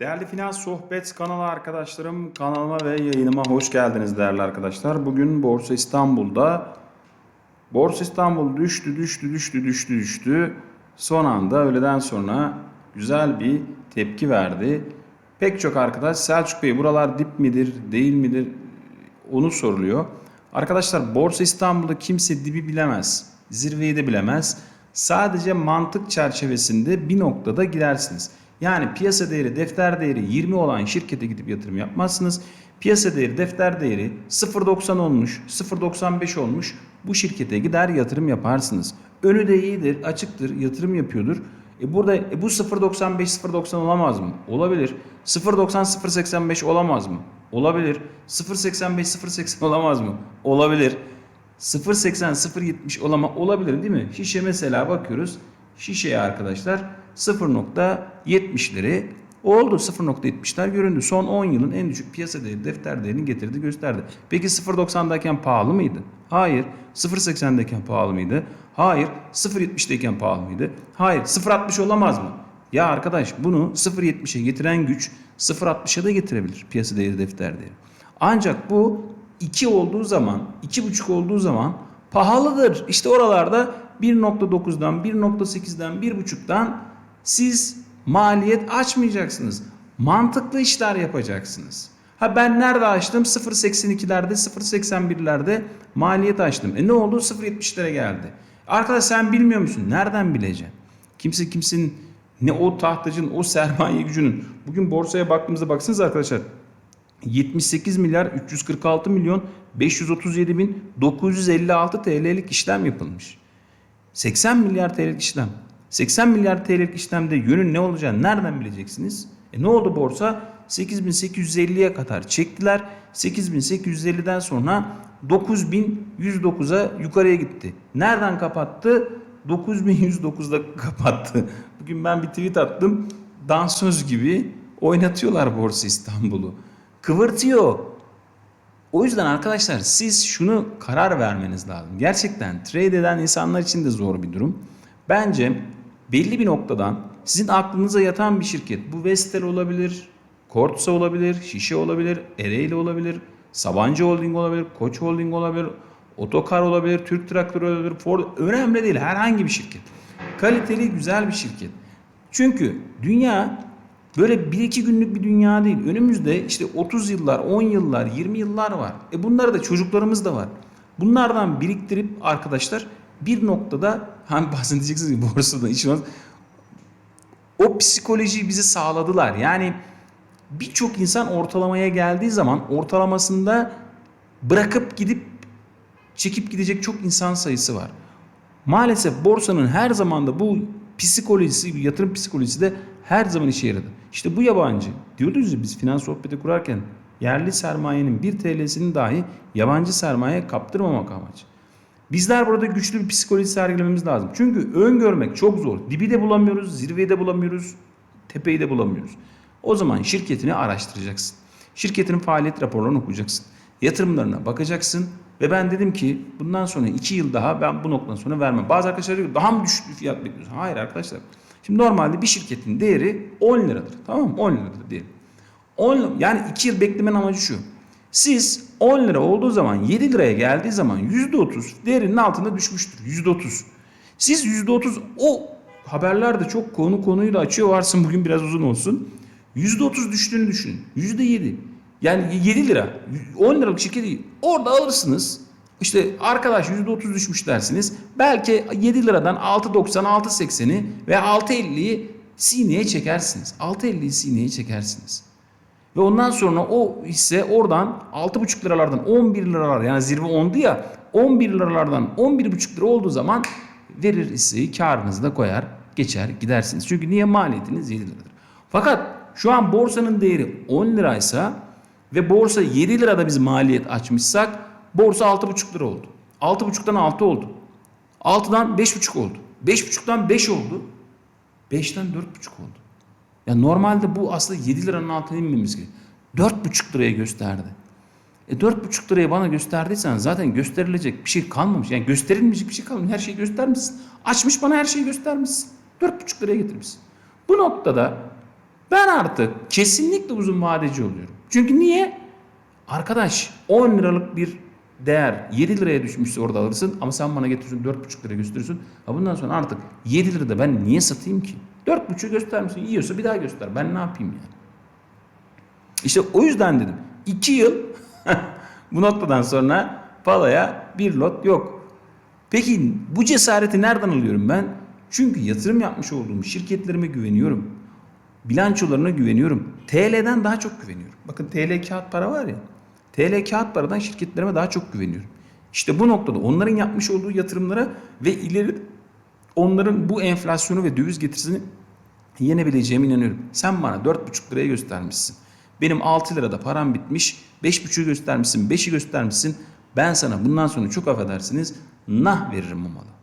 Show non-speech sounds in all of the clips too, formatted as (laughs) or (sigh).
Değerli Finans Sohbet kanalı arkadaşlarım, kanalıma ve yayınıma hoş geldiniz değerli arkadaşlar. Bugün Borsa İstanbul'da Borsa İstanbul düştü, düştü, düştü, düştü, düştü. Son anda öğleden sonra güzel bir tepki verdi. Pek çok arkadaş Selçuk Bey buralar dip midir, değil midir onu soruluyor. Arkadaşlar Borsa İstanbul'da kimse dibi bilemez, zirveyi de bilemez. Sadece mantık çerçevesinde bir noktada gidersiniz. Yani piyasa değeri, defter değeri 20 olan şirkete gidip yatırım yapmazsınız. Piyasa değeri, defter değeri 0.90 olmuş, 0.95 olmuş. Bu şirkete gider yatırım yaparsınız. Önü de iyidir, açıktır, yatırım yapıyordur. E burada e bu 0.95 0.90 olamaz mı? Olabilir. 0.90 0.85 olamaz mı? Olabilir. 0.85 0.80 olamaz mı? Olabilir. 0.80 0.70 olama olabilir değil mi? Şişe mesela bakıyoruz. Şişeye arkadaşlar 0.70'leri oldu. 0.70'ler göründü. Son 10 yılın en düşük piyasa değeri defter değerini getirdi gösterdi. Peki 0.90'dayken pahalı mıydı? Hayır. 0.80'dayken pahalı mıydı? Hayır. 0.70'deyken pahalı mıydı? Hayır. 0.60 olamaz mı? Ya arkadaş bunu 0.70'e getiren güç 0.60'a da getirebilir piyasa değeri defter değeri. Ancak bu 2 olduğu zaman, 2.5 olduğu zaman pahalıdır. İşte oralarda 1.9'dan, 1.8'den, 1.5'dan siz maliyet açmayacaksınız. Mantıklı işler yapacaksınız. Ha ben nerede açtım? 0.82'lerde, 0.81'lerde maliyet açtım. E ne oldu? 0.70'lere geldi. Arkadaş sen bilmiyor musun? Nereden bileceksin? Kimse kimsenin ne o tahtacın, o sermaye gücünün. Bugün borsaya baktığımızda baksanız arkadaşlar 78 milyar 346 milyon 537 bin 956 TL'lik işlem yapılmış. 80 milyar TL'lik işlem. 80 milyar TL'lik işlemde yönün ne olacağını nereden bileceksiniz? E ne oldu borsa? 8850'ye kadar çektiler. 8850'den sonra 9109'a yukarıya gitti. Nereden kapattı? 9109'da (laughs) kapattı. Bugün ben bir tweet attım. Dansöz gibi oynatıyorlar Borsa İstanbul'u. Kıvırtıyor. O yüzden arkadaşlar siz şunu karar vermeniz lazım. Gerçekten trade eden insanlar için de zor bir durum. Bence belli bir noktadan sizin aklınıza yatan bir şirket. Bu Vestel olabilir, Kortsa olabilir, Şişe olabilir, Ereğli olabilir, Sabancı Holding olabilir, Koç Holding olabilir, Otokar olabilir, Türk Traktör olabilir, Ford. Önemli değil herhangi bir şirket. Kaliteli güzel bir şirket. Çünkü dünya Böyle 1-2 günlük bir dünya değil. Önümüzde işte 30 yıllar, 10 yıllar, 20 yıllar var. E bunlarda da çocuklarımız da var. Bunlardan biriktirip arkadaşlar bir noktada (laughs) hani bazen diyeceksiniz ki borsada işim var. O psikolojiyi bizi sağladılar. Yani birçok insan ortalamaya geldiği zaman ortalamasında bırakıp gidip çekip gidecek çok insan sayısı var. Maalesef borsanın her zaman da bu psikolojisi, yatırım psikolojisi de her zaman işe yaradı. İşte bu yabancı. Diyoruz ya biz finans sohbeti kurarken yerli sermayenin 1 TL'sini dahi yabancı sermayeye kaptırmamak amaç. Bizler burada güçlü bir psikoloji sergilememiz lazım. Çünkü öngörmek çok zor. Dibi de bulamıyoruz, zirveyi de bulamıyoruz, tepeyi de bulamıyoruz. O zaman şirketini araştıracaksın. Şirketinin faaliyet raporlarını okuyacaksın. Yatırımlarına bakacaksın. Ve ben dedim ki bundan sonra 2 yıl daha ben bu noktadan sonra vermem. Bazı arkadaşlar diyor daha mı düşük bir fiyat bekliyorsun? Hayır arkadaşlar. Şimdi normalde bir şirketin değeri 10 liradır. Tamam mı? 10 liradır diyelim. 10, yani 2 yıl beklemenin amacı şu. Siz 10 lira olduğu zaman 7 liraya geldiği zaman %30 değerinin altında düşmüştür. %30. Siz %30 o haberlerde çok konu konuyu da açıyor varsın bugün biraz uzun olsun. %30 düştüğünü düşünün. %7. Yani 7 lira. 10 liralık şirket değil. Orada alırsınız. İşte arkadaş %30 düşmüş dersiniz. Belki 7 liradan 6.90, 6.80'i ve 6.50'yi sineye çekersiniz. 6.50'yi sineye çekersiniz. Ve ondan sonra o hisse oradan 6.5 liralardan 11 liralar yani zirve 10'du ya 11 liralardan 11.5 lira olduğu zaman verir hisseyi karınızı da koyar geçer gidersiniz. Çünkü niye maliyetiniz 7 liradır. Fakat şu an borsanın değeri 10 liraysa ve borsa 7 lirada biz maliyet açmışsak borsa 6,5 lira oldu. 6,5'tan 6 oldu. 6'dan 5,5 oldu. 5,5'tan 5 oldu. 5'ten 4,5 oldu. Ya normalde bu aslında 7 liranın altına inmemiz gerekiyor. 4,5 liraya gösterdi. E 4,5 liraya bana gösterdiysen zaten gösterilecek bir şey kalmamış. Yani gösterilmeyecek bir şey kalmamış. Her şeyi göstermişsin. Açmış bana her şeyi göstermişsin. 4,5 liraya getirmişsin. Bu noktada Ben artık kesinlikle uzun vadeci oluyorum. Çünkü niye? Arkadaş 10 liralık bir değer 7 liraya düşmüşse orada alırsın ama sen bana getiriyorsun 4,5 liraya gösteriyorsun. Ha bundan sonra artık 7 lirada ben niye satayım ki? 4,5 göstermişsin yiyorsa bir daha göster. Ben ne yapayım yani? İşte o yüzden dedim 2 yıl (laughs) bu noktadan sonra palaya bir lot yok. Peki bu cesareti nereden alıyorum ben? Çünkü yatırım yapmış olduğum şirketlerime güveniyorum. Bilançolarına güveniyorum. TL'den daha çok güveniyorum. Bakın TL kağıt para var ya. TL kağıt paradan şirketlerime daha çok güveniyorum. İşte bu noktada onların yapmış olduğu yatırımlara ve ileri onların bu enflasyonu ve döviz getirisini yenebileceğime inanıyorum. Sen bana 4,5 liraya göstermişsin. Benim 6 lirada param bitmiş. 5,5'ü göstermişsin, 5'i göstermişsin. Ben sana bundan sonra çok affedersiniz nah veririm o malı.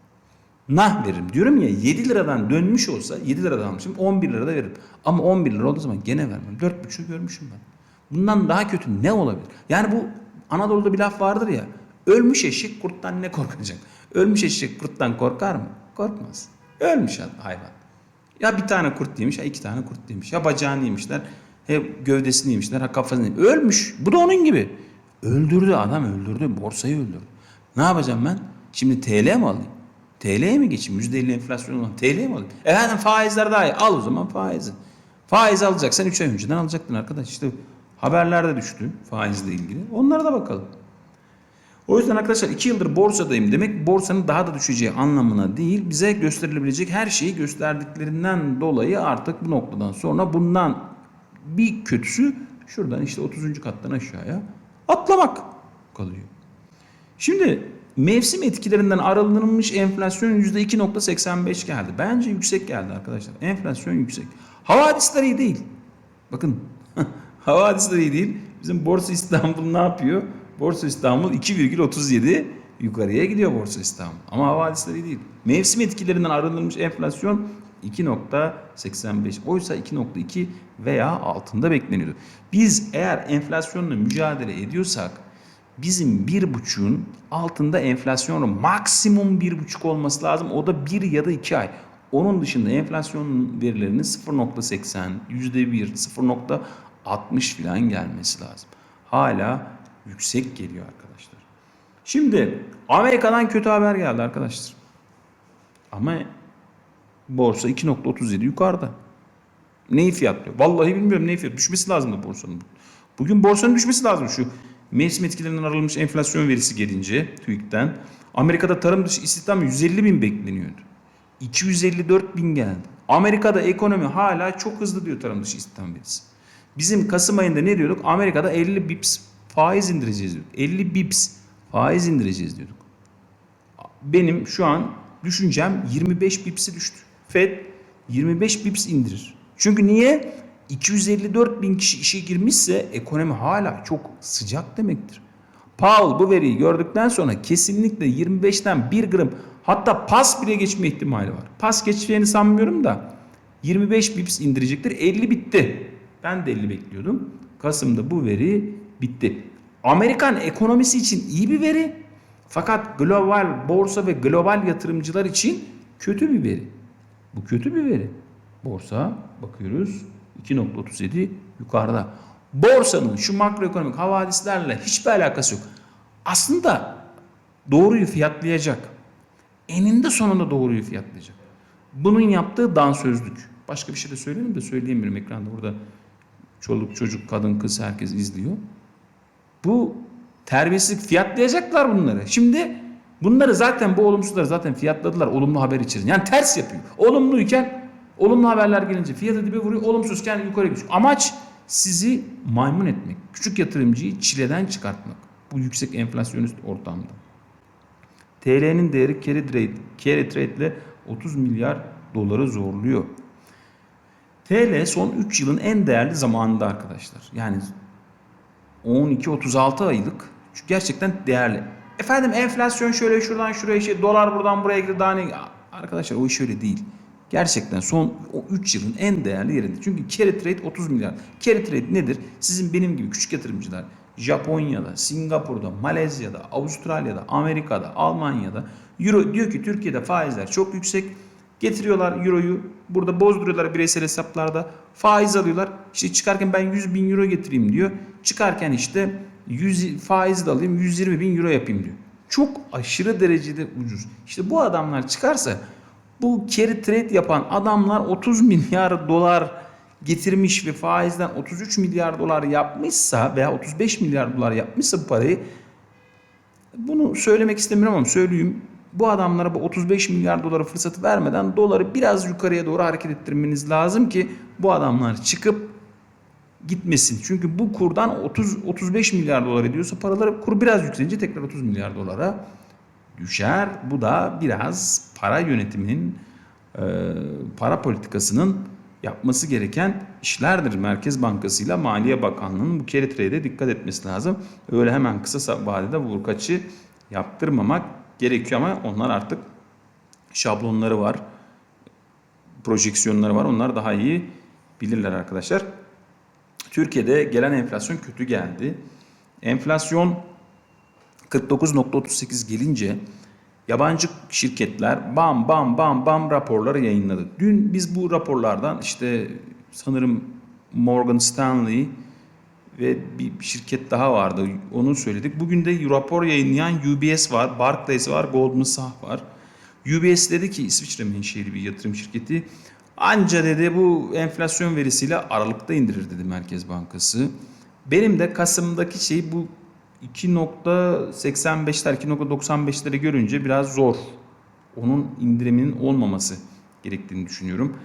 Nah veririm. Diyorum ya 7 liradan dönmüş olsa 7 liradan almışım 11 lirada veririm. Ama 11 lira olduğu zaman gene vermem. 4,5'ü görmüşüm ben. Bundan daha kötü ne olabilir? Yani bu Anadolu'da bir laf vardır ya. Ölmüş eşek kurttan ne korkacak? Ölmüş eşek kurttan korkar mı? Korkmaz. Ölmüş hayvan. Ya bir tane kurt yemiş ya iki tane kurt yemiş. Ya bacağını yemişler. Hep gövdesini yemişler. Ha kafasını yemiş. Ölmüş. Bu da onun gibi. Öldürdü adam öldürdü. Borsayı öldürdü. Ne yapacağım ben? Şimdi TL mi alayım? TL'ye mi geçeyim? %50 enflasyon olan TL'ye mi alayım? Efendim faizler daha iyi. Al o zaman faizi. Faiz alacaksan 3 ay önceden alacaktın arkadaş. İşte haberlerde düştü faizle ilgili. Onlara da bakalım. O yüzden arkadaşlar 2 yıldır borsadayım demek borsanın daha da düşeceği anlamına değil bize gösterilebilecek her şeyi gösterdiklerinden dolayı artık bu noktadan sonra bundan bir kötüsü şuradan işte 30. kattan aşağıya atlamak kalıyor. Şimdi mevsim etkilerinden arındırılmış enflasyon %2.85 geldi. Bence yüksek geldi arkadaşlar. Enflasyon yüksek. Havadisler iyi değil. Bakın havadisler iyi değil. Bizim Borsa İstanbul ne yapıyor? Borsa İstanbul 2,37 yukarıya gidiyor Borsa İstanbul. Ama havadisler iyi değil. Mevsim etkilerinden arındırılmış enflasyon 2.85. Oysa 2.2 veya altında bekleniyordu. Biz eğer enflasyonla mücadele ediyorsak bizim bir buçuğun altında enflasyon maksimum bir buçuk olması lazım. O da bir ya da iki ay. Onun dışında enflasyon verilerinin 0.80, %1, 0.60 falan gelmesi lazım. Hala yüksek geliyor arkadaşlar. Şimdi Amerika'dan kötü haber geldi arkadaşlar. Ama borsa 2.37 yukarıda. Neyi fiyatlıyor? Vallahi bilmiyorum neyi fiyatlıyor. Düşmesi lazım da borsanın. Bugün borsanın düşmesi lazım şu mevsim etkilerinden aralmış enflasyon verisi gelince TÜİK'ten. Amerika'da tarım dışı istihdam 150 bin bekleniyordu. 254 bin geldi. Amerika'da ekonomi hala çok hızlı diyor tarım dışı istihdam verisi. Bizim Kasım ayında ne diyorduk? Amerika'da 50 bips faiz indireceğiz diyorduk. 50 bips faiz indireceğiz diyorduk. Benim şu an düşüncem 25 bipsi düştü. Fed 25 bips indirir. Çünkü niye? 254 bin kişi işe girmişse ekonomi hala çok sıcak demektir. Powell bu veriyi gördükten sonra kesinlikle 25'ten 1 gram hatta pas bile geçme ihtimali var. Pas geçeceğini sanmıyorum da 25 bips indirecektir. 50 bitti. Ben de 50 bekliyordum. Kasım'da bu veri bitti. Amerikan ekonomisi için iyi bir veri. Fakat global borsa ve global yatırımcılar için kötü bir veri. Bu kötü bir veri. Borsa bakıyoruz 2.37 yukarıda. Borsanın şu makroekonomik havadislerle hiçbir alakası yok. Aslında doğruyu fiyatlayacak. Eninde sonunda doğruyu fiyatlayacak. Bunun yaptığı dansözlük. Başka bir şey de söyleyeyim de söyleyemiyorum ekranda. Burada çoluk çocuk kadın kız herkes izliyor. Bu terbiyesizlik fiyatlayacaklar bunları. Şimdi bunları zaten bu olumsuzları zaten fiyatladılar olumlu haber için. Yani ters yapıyor. Olumluyken olumlu haberler gelince fiyatı dibe vuruyor. Olumsuzken yukarı gidiyor. Amaç sizi maymun etmek. Küçük yatırımcıyı çileden çıkartmak. Bu yüksek enflasyonist ortamda. TL'nin değeri carry trade, carry trade ile 30 milyar doları zorluyor. TL son 3 yılın en değerli zamanında arkadaşlar. Yani 12-36 aylık. Gerçekten değerli. Efendim enflasyon şöyle şuradan şuraya şey dolar buradan buraya gitti daha ne? Arkadaşlar o iş öyle değil. Gerçekten son o 3 yılın en değerli yerinde. Çünkü carry trade 30 milyar. Carry trade nedir? Sizin benim gibi küçük yatırımcılar Japonya'da, Singapur'da, Malezya'da, Avustralya'da, Amerika'da, Almanya'da Euro diyor ki Türkiye'de faizler çok yüksek. Getiriyorlar Euro'yu Burada bozduruyorlar bireysel hesaplarda. Faiz alıyorlar. İşte çıkarken ben 100 bin euro getireyim diyor. Çıkarken işte 100 faiz de alayım 120 bin euro yapayım diyor. Çok aşırı derecede ucuz. İşte bu adamlar çıkarsa bu carry trade yapan adamlar 30 milyar dolar getirmiş ve faizden 33 milyar dolar yapmışsa veya 35 milyar dolar yapmışsa bu parayı bunu söylemek istemiyorum ama söyleyeyim. Bu adamlara bu 35 milyar doları fırsatı vermeden doları biraz yukarıya doğru hareket ettirmeniz lazım ki bu adamlar çıkıp gitmesin. Çünkü bu kurdan 30 35 milyar dolar ediyorsa paraları kur biraz yükselince tekrar 30 milyar dolara düşer. Bu da biraz para yönetiminin e, para politikasının yapması gereken işlerdir. Merkez Bankası ile Maliye Bakanlığı'nın bu carry trade'e dikkat etmesi lazım. Öyle hemen kısa vadede vurkaçı yaptırmamak gerekiyor ama onlar artık şablonları var. Projeksiyonları var. Onlar daha iyi bilirler arkadaşlar. Türkiye'de gelen enflasyon kötü geldi. Enflasyon 49.38 gelince yabancı şirketler bam bam bam bam raporları yayınladı. Dün biz bu raporlardan işte sanırım Morgan Stanley ve bir şirket daha vardı. Onu söyledik. Bugün de rapor yayınlayan UBS var, Barclays var, Goldman Sachs var. UBS dedi ki İsviçre menşeli bir yatırım şirketi. Anca dedi bu enflasyon verisiyle Aralık'ta indirir dedi Merkez Bankası. Benim de Kasım'daki şey bu 2.85'ler 2.95'leri görünce biraz zor. Onun indiriminin olmaması gerektiğini düşünüyorum.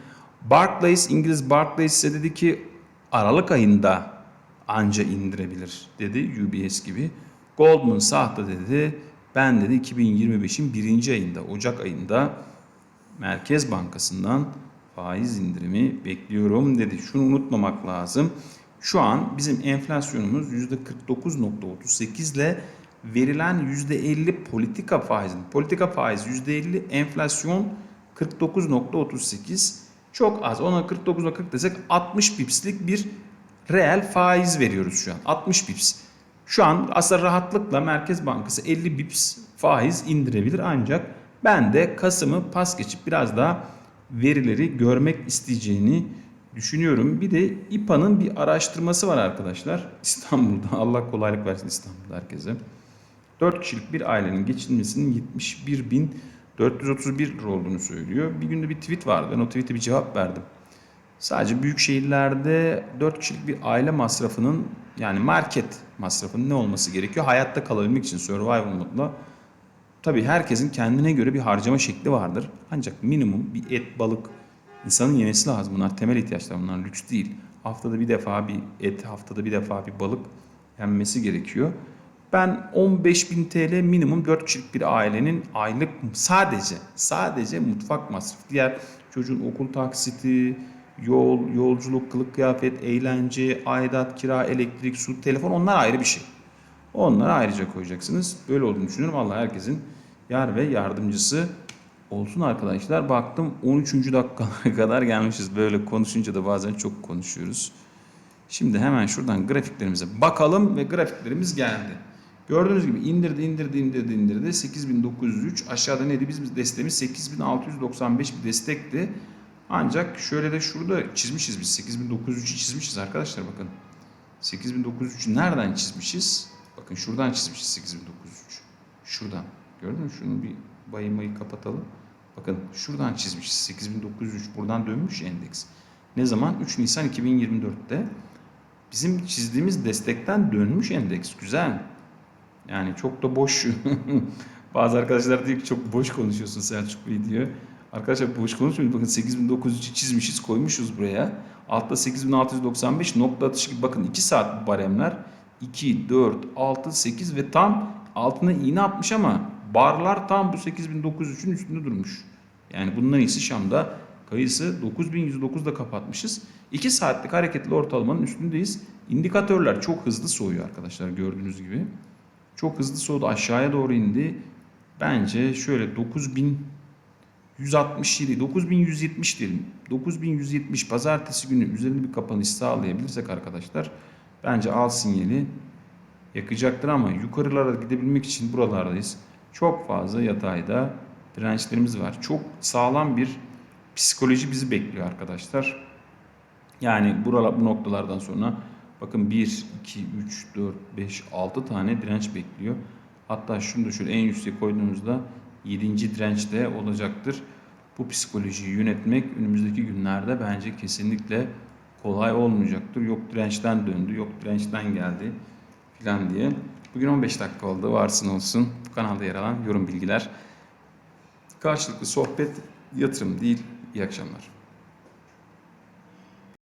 Barclays, İngiliz Barclays ise dedi ki Aralık ayında anca indirebilir dedi UBS gibi. Goldman Sachs da dedi ben dedi 2025'in birinci ayında Ocak ayında Merkez Bankası'ndan faiz indirimi bekliyorum dedi. Şunu unutmamak lazım. Şu an bizim enflasyonumuz %49.38 ile verilen %50 politika faizin. Politika faiz %50, enflasyon 49.38. Çok az. Ona 49.40 desek 60 bipslik bir reel faiz veriyoruz şu an. 60 bips. Şu an aslında rahatlıkla Merkez Bankası 50 bips faiz indirebilir ancak ben de Kasım'ı pas geçip biraz daha verileri görmek isteyeceğini düşünüyorum. Bir de İPA'nın bir araştırması var arkadaşlar. (laughs) İstanbul'da Allah kolaylık versin İstanbul'da herkese. 4 kişilik bir ailenin geçinmesinin 71.431 lira olduğunu söylüyor. Bir günde bir tweet vardı. Ben o tweet'e bir cevap verdim. Sadece büyük şehirlerde 4 kişilik bir aile masrafının yani market masrafının ne olması gerekiyor? Hayatta kalabilmek için survival modla. Tabii herkesin kendine göre bir harcama şekli vardır. Ancak minimum bir et, balık insanın yemesi lazım. Bunlar temel ihtiyaçlar. Bunlar lüks değil. Haftada bir defa bir et, haftada bir defa bir balık yenmesi gerekiyor. Ben 15.000 TL minimum 4 kişilik bir ailenin aylık sadece sadece mutfak masrafı. Diğer çocuğun okul taksiti, yol, yolculuk, kılık kıyafet, eğlence, aidat, kira, elektrik, su, telefon onlar ayrı bir şey. Onları ayrıca koyacaksınız. Böyle olduğunu düşünüyorum. Allah herkesin yar ve yardımcısı olsun arkadaşlar. Baktım 13. dakikalara (laughs) kadar gelmişiz. Böyle konuşunca da bazen çok konuşuyoruz. Şimdi hemen şuradan grafiklerimize bakalım ve grafiklerimiz geldi. Gördüğünüz gibi indirdi, indirdi, indirdi, indirdi. 8903 aşağıda neydi? Bizim desteğimiz 8695 bir destekti. Ancak şöyle de şurada çizmişiz biz. 8903'ü çizmişiz arkadaşlar bakın. 8903'ü nereden çizmişiz? Bakın şuradan çizmişiz 8903. Şuradan. Gördün mü? Şunu bir bayımayı kapatalım. Bakın şuradan çizmişiz 8903. Buradan dönmüş endeks. Ne zaman? 3 Nisan 2024'te. Bizim çizdiğimiz destekten dönmüş endeks. Güzel. Yani çok da boş. (laughs) Bazı arkadaşlar diyor ki çok boş konuşuyorsun Selçuk Bey diyor. Arkadaşlar boş konuşmuyoruz. Bakın 8903'ü çizmişiz koymuşuz buraya. Altta 8695 nokta atışı gibi bakın 2 saat bu baremler. 2, 4, 6, 8 ve tam altına iğne atmış ama barlar tam bu 8903'ün üstünde durmuş. Yani bundan iyisi Şam'da kayısı 9109'da kapatmışız. 2 saatlik hareketli ortalamanın üstündeyiz. İndikatörler çok hızlı soğuyor arkadaşlar gördüğünüz gibi. Çok hızlı soğudu aşağıya doğru indi. Bence şöyle 9000 167, 9170 diyelim. 9170 pazartesi günü üzerinde bir kapanış sağlayabilirsek arkadaşlar bence al sinyali yakacaktır ama yukarılara gidebilmek için buralardayız. Çok fazla yatayda dirençlerimiz var. Çok sağlam bir psikoloji bizi bekliyor arkadaşlar. Yani buralar, bu noktalardan sonra bakın 1, 2, 3, 4, 5, 6 tane direnç bekliyor. Hatta şunu da şöyle en yükseğe koyduğumuzda 7. direnç de olacaktır. Bu psikolojiyi yönetmek önümüzdeki günlerde bence kesinlikle kolay olmayacaktır. Yok dirençten döndü, yok dirençten geldi filan diye. Bugün 15 dakika oldu. Varsın olsun. Bu kanalda yer alan yorum bilgiler. Karşılıklı sohbet yatırım değil. İyi akşamlar.